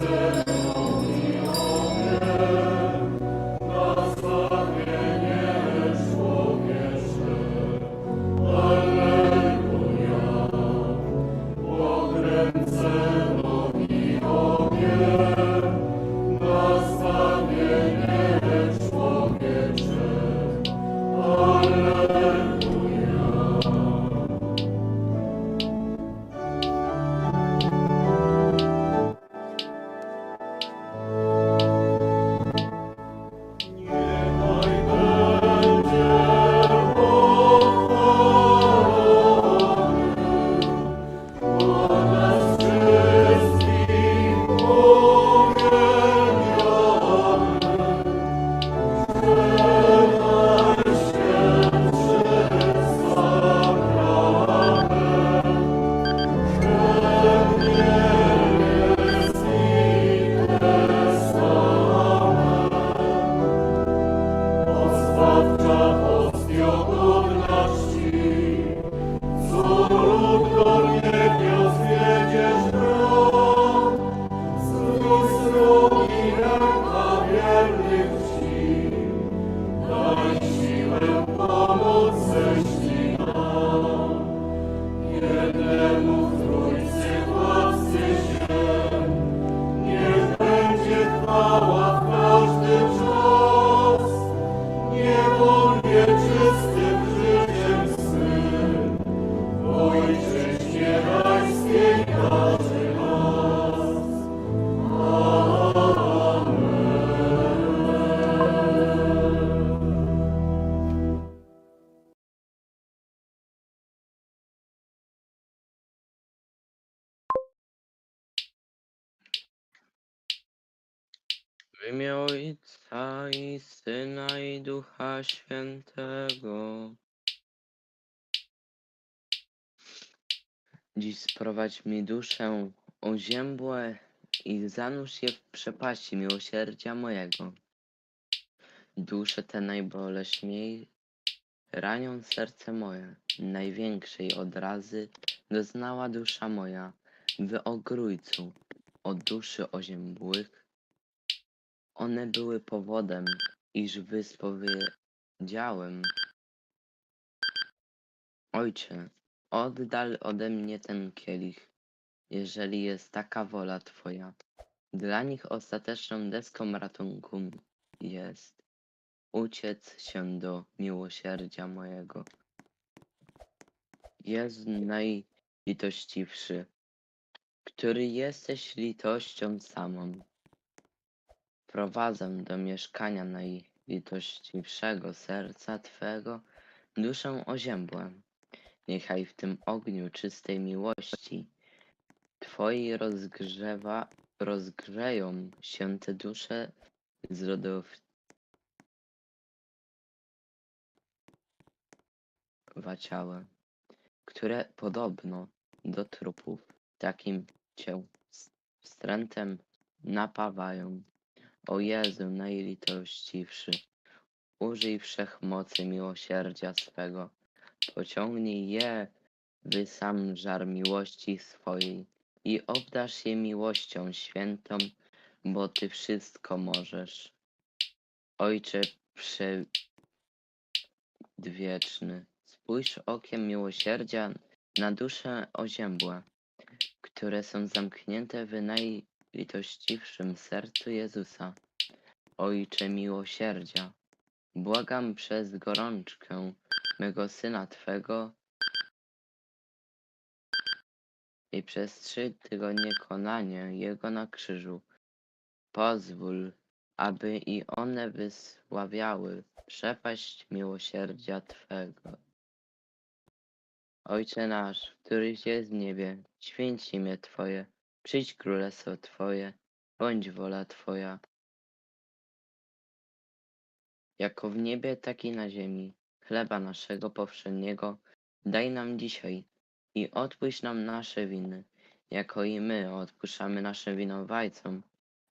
Listen. Savior. W imię Ojca i Syna i Ducha Świętego. Dziś sprowadź mi duszę oziębłe i zanurz je w przepaści miłosierdzia mojego. Dusze te najboleśniej ranią serce moje. Największej odrazy doznała dusza moja w ogrójcu od duszy oziębłych. One były powodem, iż wyspowiedziałem. Ojcze, oddal ode mnie ten kielich, jeżeli jest taka wola Twoja. Dla nich ostateczną deską ratunku jest uciec się do miłosierdzia mojego. Jest najlitościwszy, który jesteś litością samą. Prowadzę do mieszkania najlitościwszego serca Twego duszę oziębłą. Niechaj w tym ogniu czystej miłości Twojej rozgrzewa, rozgrzeją się te dusze z waciałe, które podobno do trupów takim cię wstrętem napawają. O Jezu najlitościwszy, użyj wszechmocy miłosierdzia swego, pociągnij je w sam żar miłości swojej i obdasz je miłością świętą, bo Ty wszystko możesz. Ojcze przedwieczny, spójrz okiem miłosierdzia na dusze oziębłe, które są zamknięte w najlitościwszym sercu Jezusa. Ojcze miłosierdzia, błagam przez gorączkę mego Syna Twego i przez trzy tygodnie konania Jego na krzyżu. Pozwól, aby i one wysławiały przepaść miłosierdzia Twego. Ojcze nasz, któryś jest w niebie, święć imię Twoje, przyjdź królestwo Twoje, bądź wola Twoja. Jako w niebie, tak i na ziemi. Chleba naszego powszedniego daj nam dzisiaj i odpuść nam nasze winy, jako i my odpuszczamy naszym winowajcom.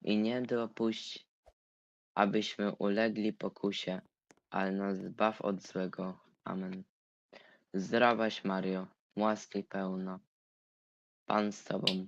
I nie dopuść, abyśmy ulegli pokusie, ale nas zbaw od złego. Amen. Zdrowaś Mario, łaski pełna. Pan z Tobą,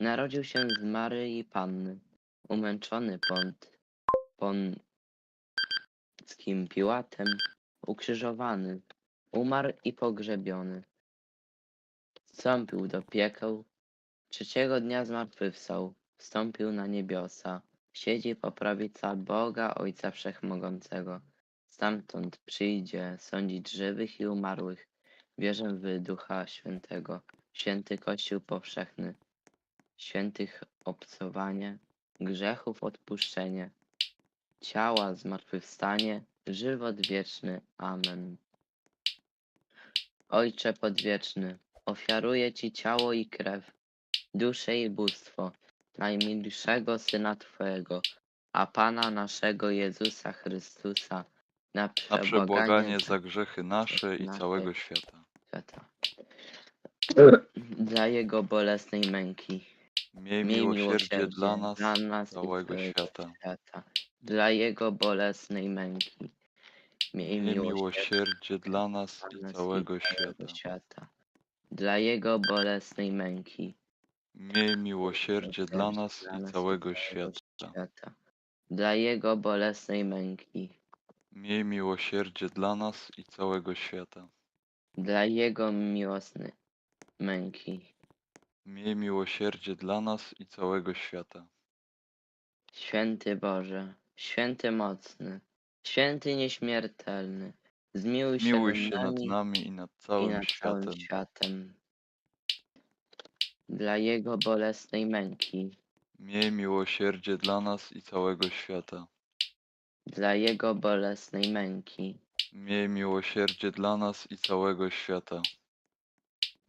narodził się z Maryi Panny, umęczony pąd, pąckim Piłatem, ukrzyżowany, umarł i pogrzebiony. Wstąpił do piekeł, trzeciego dnia zmartwychwstał, wstąpił na niebiosa, siedzi po prawica Boga Ojca Wszechmogącego. Stamtąd przyjdzie sądzić żywych i umarłych. Wierzę w Ducha Świętego, święty Kościół powszechny, świętych obcowanie, grzechów odpuszczenie, ciała zmartwychwstanie, żywot wieczny. Amen. Ojcze podwieczny, ofiaruję Ci ciało i krew, duszę i bóstwo najmilszego Syna Twojego, a Pana naszego Jezusa Chrystusa, na na przebłaganie przebłaganie za grzechy nasze i całego świata. świata. Dla Jego bolesnej męki. Miej miłosierdzie dla nas, dla nas i całego świata. świata. Dla Jego bolesnej męki. Miej Miej miłosierdzie dla nas dla nas i całego świata. świata. Dla Jego bolesnej męki. Miej miłosierdzie dla nas i całego świata. świata. Dla Jego bolesnej męki. Miej miłosierdzie dla nas i całego świata. Dla Jego miłosnej męki. Miej miłosierdzie dla nas i całego świata. Święty Boże, święty mocny, święty nieśmiertelny, zmiłuj się, Miłuj się nad nami nami i nad i całym nad światem. całym światem. Dla Jego bolesnej męki, Miej miłosierdzie dla nas i całego świata. dla Jego bolesnej męki, Miej miłosierdzie dla nas i całego świata.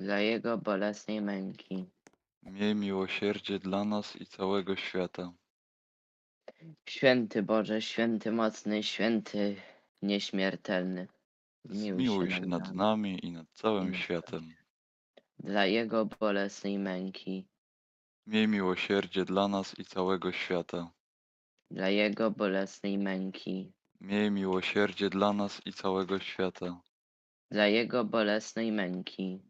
Dla Jego bolesnej męki. Miej miłosierdzie dla nas i całego świata. Święty Boże, święty mocny, święty nieśmiertelny, Zmiłuj się nad nami i nad całym światem. dla Jego bolesnej męki, Miej miłosierdzie dla nas i całego świata. dla Jego bolesnej męki, Miej miłosierdzie dla nas i całego świata. dla Jego bolesnej męki,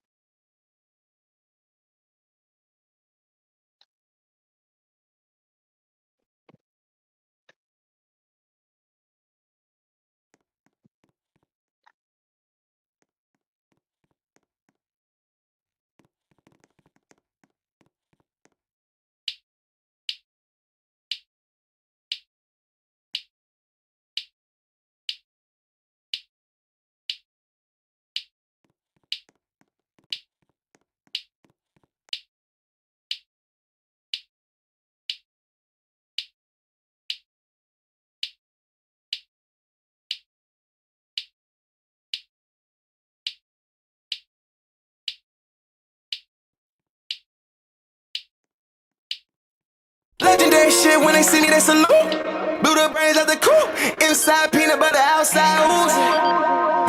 Legendary shit when they see me, they salute. Blew the brains out the coop. Inside peanut butter, outside ooze.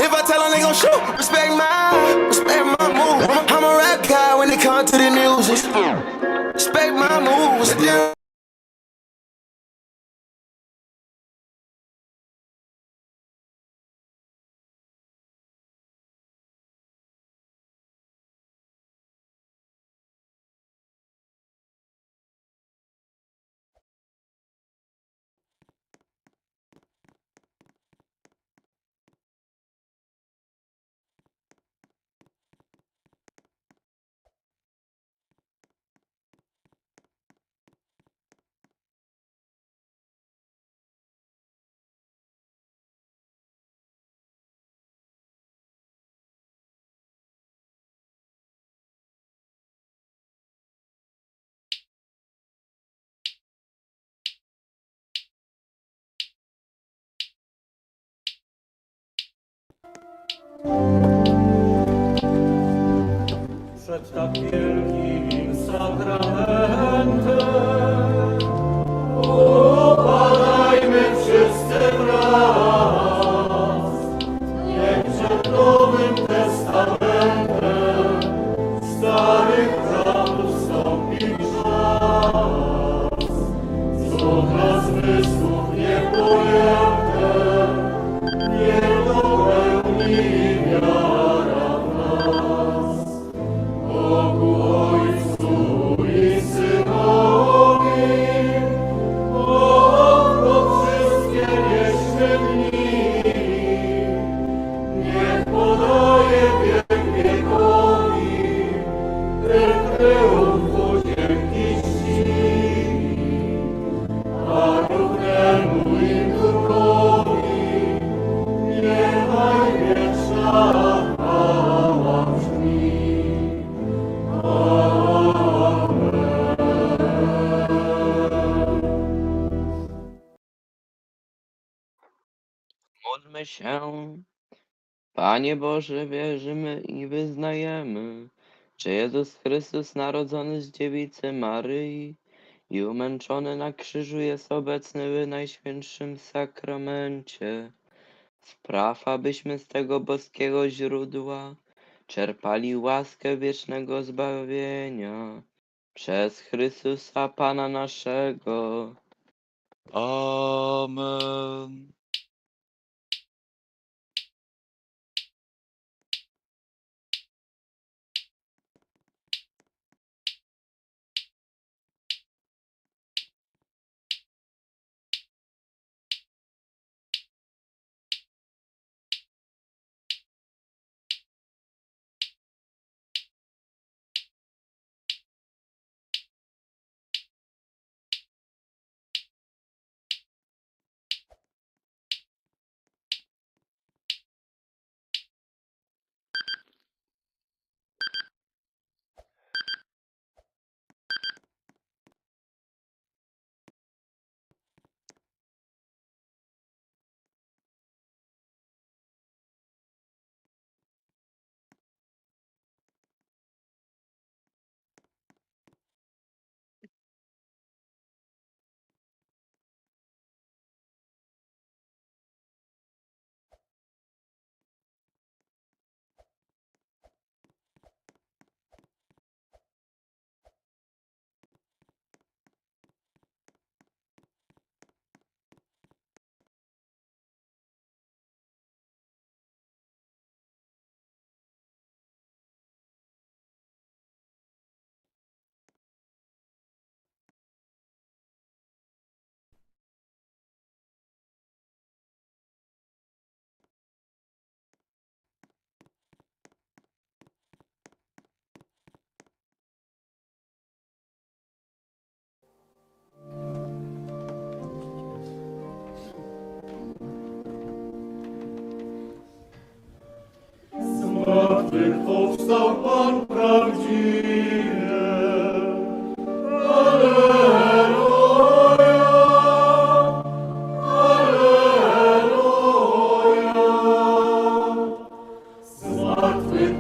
If I tell them they gon' shoot, respect my, respect my move. I'm a rap guy when it come to the music. Respect my moves. Przed tak wielkim sakramentem. Panie Boże, wierzymy i wyznajemy, że Jezus Chrystus narodzony z dziewicy Maryi i umęczony na krzyżu jest obecny w Najświętszym Sakramencie. Spraw, abyśmy z tego boskiego źródła czerpali łaskę wiecznego zbawienia przez Chrystusa Pana naszego. Amen. Zmartwychwstał Pan prawdziwie. Alleluja, Alleluja. Pan